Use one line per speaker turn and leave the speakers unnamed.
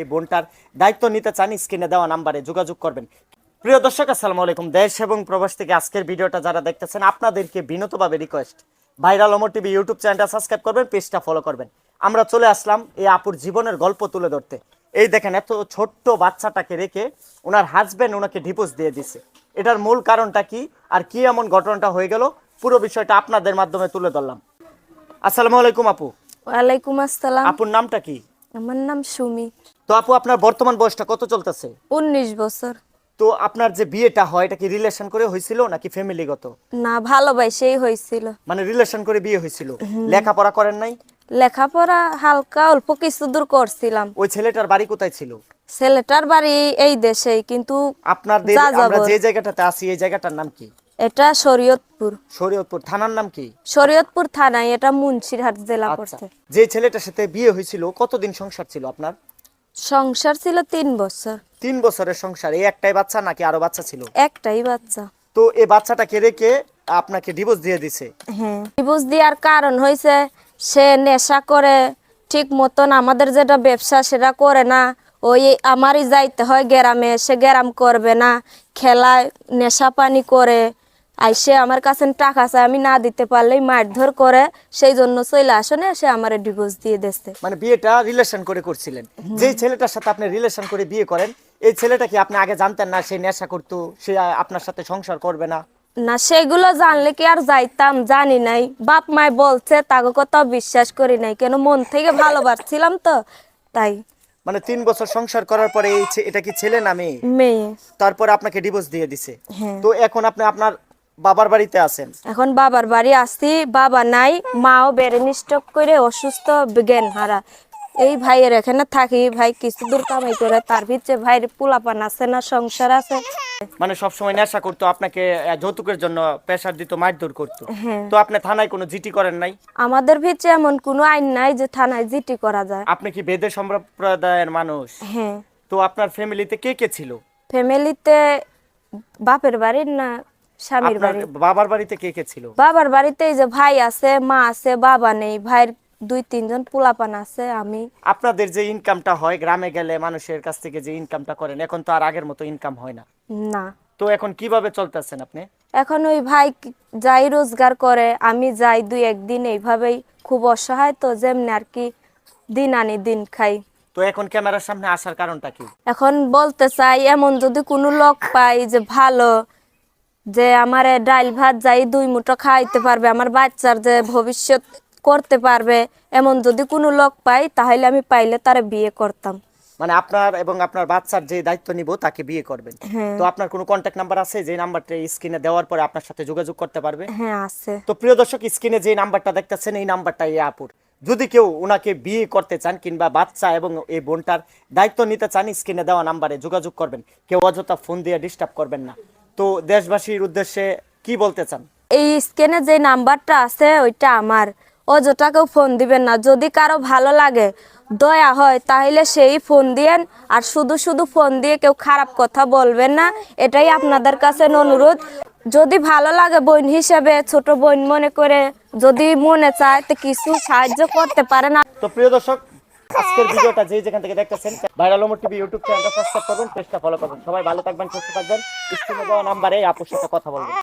এই বোনটার দায়িত্ব নিতে চান স্ক্রিনে দেওয়া নাম্বারে যোগাযোগ করবেন। প্রিয় দর্শক আসসালামু আলাইকুম। দেশ এবং প্রবাস থেকে আজকের ভিডিওটা যারা দেখতেছেন আপনাদেরকে বিনতভাবে request viral Amar TV YouTube চ্যানেলটা সাবস্ক্রাইব করবেন পেজটা ফলো করবেন। আমরা চলে আসলাম এই আপুর জীবনের গল্প তুলে ধরতে। এই দেখেন এত ছোট্ট বাচ্চাটাকে রেখে ওনার হাজবেন্ড ওনাকে ডিভোর্স দিয়ে দিছে। এটার মূল কারণটা কি আর কি এমন ঘটনাটা হয়ে গেল পুরো বিষয়টা আপনাদের মাধ্যমে তুলে ধরলাম। আসসালামু আলাইকুম আপু।
ওয়ালাইকুম আসসালাম।
আপুর নামটা কি?
আমার নাম সুমি।
তো আপু আপনার বর্তমান বয়সটা কত চলতেছে?
উনিশ বছর।
তো আপনার যে বিয়েটা হয় এটা কি রিলেশন করে হয়েছিল নাকি ফ্যামিলিগত
না ভালোবাসেই হয়েছিল।
মানে রিলেশন করে বিয়ে হয়েছিল। লেখাপড়া করেন নাই?
লেখাপড়া হালকা অল্প কিছু দূর করছিলাম।
ওই ছেলেটার বাড়ি কোথায় ছিল?
ছেলেটার বাড়ি এই দেশেই কিন্তু
আপনার আমরা যে জায়গাটাতে আছি এই জায়গাটার নাম কি?
এটা শরীয়তপুর।
শরীয়তপুর থানার নাম কি?
শরীয়তপুর থানায় এটা মুন্সিরহাট জেলা
আচ্ছা
পড়ছে।
যে ছেলেটার সাথে বিয়ে হয়েছিল কতদিন সংসার ছিল আপনার?
সংসার ছিল তিন বছর।
তিন বছরের সংসার এই একটাই বাচ্চা নাকি আরও বাচ্চা ছিল?
একটাই বাচ্চা।
তো এই বাচ্চাটাকে রেখে আপনাকে ডিভোর্স দিয়ে দিছে?
হ্যাঁ ডিভোর্স দেওয়ার কারণ হয়েছে সে নেশা করে ঠিক মতন আমাদের যেটা ব্যবসা সেটা করে না। ওই আমারই যাইতে হয় গ্রামে সে গ্রাম করবে না খেলায় নেশা পানি করে আইসে আমার কাছে টাকা চায় আমি না দিতে পারলেই মারধর করে সেই জন্য চলে আসনে সে আমার ডিভোর্স দিয়ে দিচ্ছে
মানে বিয়েটা রিলেশন করে করছিলেন। যেই ছেলেটার সাথে আপনি রিলেশন করে বিয়ে করেন এই ছেলেটা কি আপনি আগে জানতেন না সে নেশা করতো সে আপনার সাথে সংসার করবে না?
না সেগুলো জানলে কি আর যাইতাম? জানি নাই। বাপ মায় বলছে তাকে কথা বিশ্বাস করি নাই কেন মন থেকে ভালোবাসছিলাম তো তাই।
মানে তিন বছর সংসার করার পরে এই এটা কি ছেলে না মেয়ে?
মেয়ে।
তারপরে আপনাকে ডিভোর্স দিয়ে দিছে।
হ্যাঁ।
তো এখন আপনি আপনার বাবার বাড়িতে আছেন?
এখন বাবার বাড়ি আসছি বাবা নাই মাও বেড়ে স্টক করে অসুস্থ জ্ঞান হারা। এই ভাইয়ের এখানে থাকি ভাই কিছু দূর কামাই করে তার ভিতরে ভাইয়ের পোলাপান আছে না সংসার আছে।
মানে সবসময় নেশা করতো আপনাকে যৌতুকের জন্য প্রেশার দিত মারধর করতো।
হ্যাঁ।
তো আপনি থানায় কোনো জিটি করেন নাই?
আমাদের ভিতরে এমন কোনো আইন নাই যে থানায় জিটি করা যায়।
আপনি কি বেদে সম্প্রদায়ের মানুষ?
হ্যাঁ।
তো আপনার ফ্যামিলিতে কে কে ছিল?
ফ্যামিলিতে বাপের বাড়ির না স্বামীর বাড়ি।
বাবার বাড়িতে কে কে ছিল?
বাবার বাড়িতে এই যে ভাই আছে মা আছে বাবা নেই ভাইয়ের দুই তিনজন পোলাপান আছে আমি।
আপনাদের যে ইনকামটা হয় গ্রামে গেলে মানুষের কাছ থেকে যে ইনকামটা করেন এখন তো আর আগের মতো ইনকাম হয় না।
না।
তো এখন কীভাবে চলতেছেন আপনি?
এখন ওই ভাই যাই রোজগার করে আমি যাই দুই একদিন এইভাবেই খুব অসহায় তো যেমনি আর কি দিন আনি দিন খাই।
তো এখন ক্যামেরার সামনে আসার কারণটা কি?
এখন বলতে চাই এমন যদি কোনো লোক পাই যে ভালো যে আমার ডাইল ভাত যাই দুই মুঠো খাইতে পারবে আমার বাচ্চার যে ভবিষ্যৎ করতে পারবে এমন যদি কোনো লোক পাই তাহলে আমি পাইলে তারে বিয়ে করতাম।
মানে আপনার এবং আপনার বাচ্চার যে দায়িত্ব নিব তাকে বিয়ে করবেন।
হ্যাঁ।
তো আপনার কোনো কন্ট্যাক্ট নাম্বার আছে? যে নাম্বারটা স্ক্রিনে দেওয়ার পরে আপনার সাথে যোগাযোগ করতে পারবে?
হ্যাঁ আছে।
তো প্রিয় দর্শক স্ক্রিনে যে নাম্বারটা দেখতেছেন এই নাম্বারটা এই আপুর। যদি কেউ ওনাকে বিয়ে করতে চান কিংবা বাচ্চা এবং এই বোনটার দায়িত্ব নিতে চান স্ক্রিনে দেওয়া নাম্বারে যোগাযোগ করবেন। কেউ অযথা ফোন দিয়ে ডিস্টার্ব করবেন না। তো দেশবাসীর উদ্দেশ্যে কি বলতে চান?
এই স্ক্যানে যে নাম্বারটা আছে ওইটা আমার। অযথা কেউ ফোন দিবেন না। যদি কারও ভালো লাগে দয়া হয় তাহলে সেই ফোন দিয়েন। আর শুধু শুধু ফোন দিয়ে কেউ খারাপ কথা বলবেন না এটাই আপনাদের কাছে অনুরোধ। যদি ভালো লাগে বোন হিসেবে ছোট বোন মনে করে যদি মনে চায় তো কিছু সাহায্য করতে পারে না
তো প্রিয় দর্শক আজকের ভিডিওটা যে যেখান থেকে দেখতেছেন, ভাইরাল ওমর টিভি ইউটিউব চ্যানেলটা সাবস্ক্রাইব করবেন পেজটা ফলো করবেন সবাই ভালো থাকবেন, সুস্থ থাকবেন। স্ক্রিনে দেওয়া নাম্বারে আপুর সাথে কথা বলবেন।